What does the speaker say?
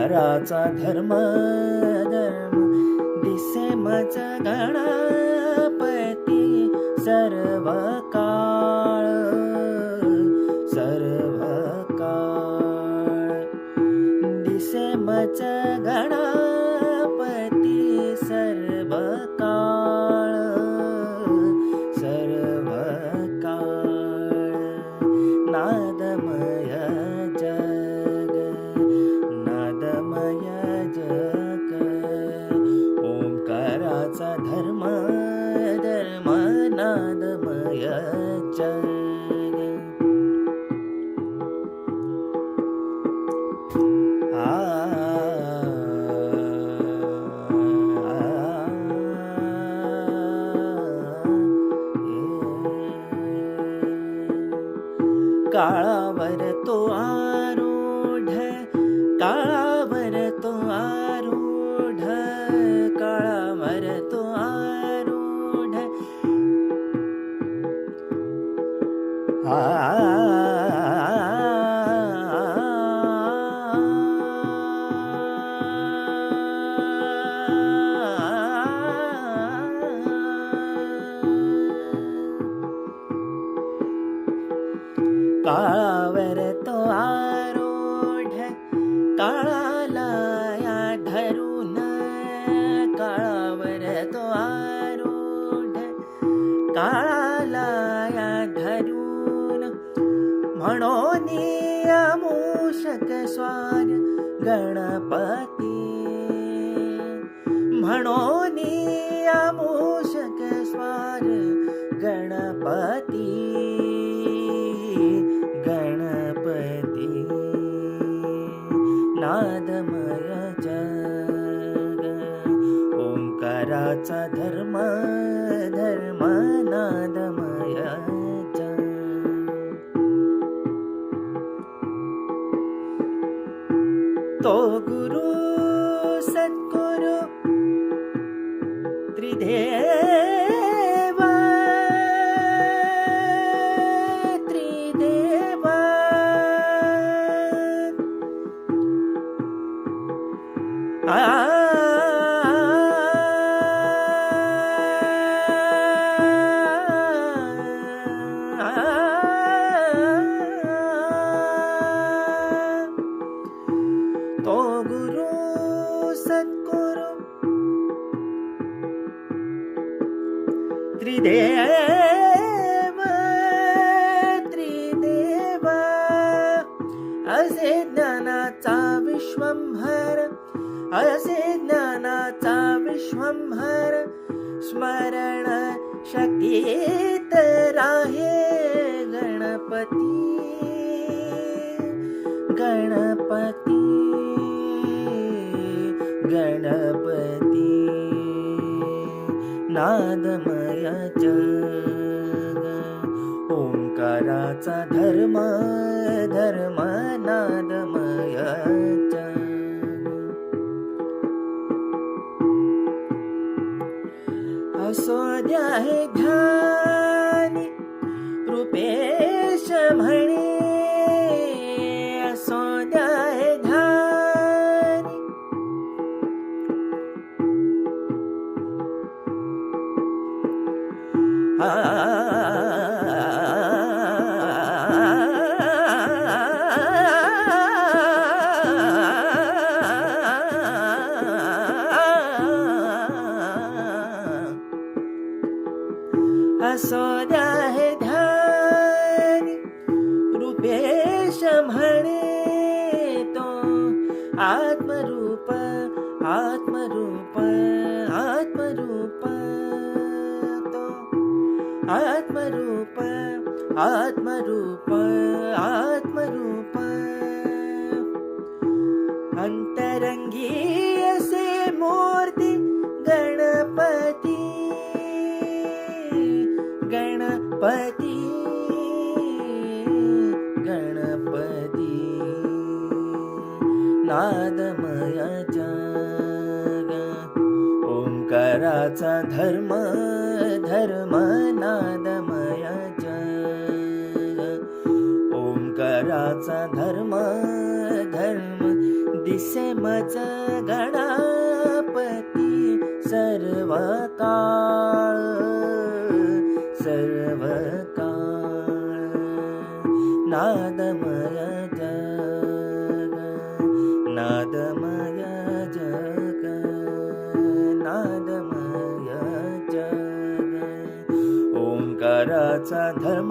ओंकाराचा धर्म धर्म दिसे मज गणपती सर्व काळ सर्व काळ दिसे मज गण ಆನಂದಮಯ ಕಾಳವರ ತೋ ಆ आरूढ काळावर तो आरूढ काळाला या धरून म्हणून मूषक स्वार गणपती. म्हणून मूषक स्वार गणपती धर्म धर्म नादमय जग तो गुरु सद्गुरु त्रिदेव त्रिदेव त्रिदेव असे ज्ञानाचा विश्वंभर असे ज्ञानाचा विश्वंभर स्मरण शक्तीत राही जग ओंकाराचा धर्म धर्म नादमय असो द्या हे ध्यान रूपे रूपेश म्हणे तो. आत्मरूप आत्मरूप आत्मरूप तो. आत्मरूप आत्मरूप आत्मरूप. अंतरंगी असे मूर्ती गणपती गणपती नादमय जग. ओंकाराचा धर्म धर्म नादमय जग. ओंकाराचा धर्म धर्म दिसे मज गणा नादमय जग नादमय जग ओंकाराचा धर्म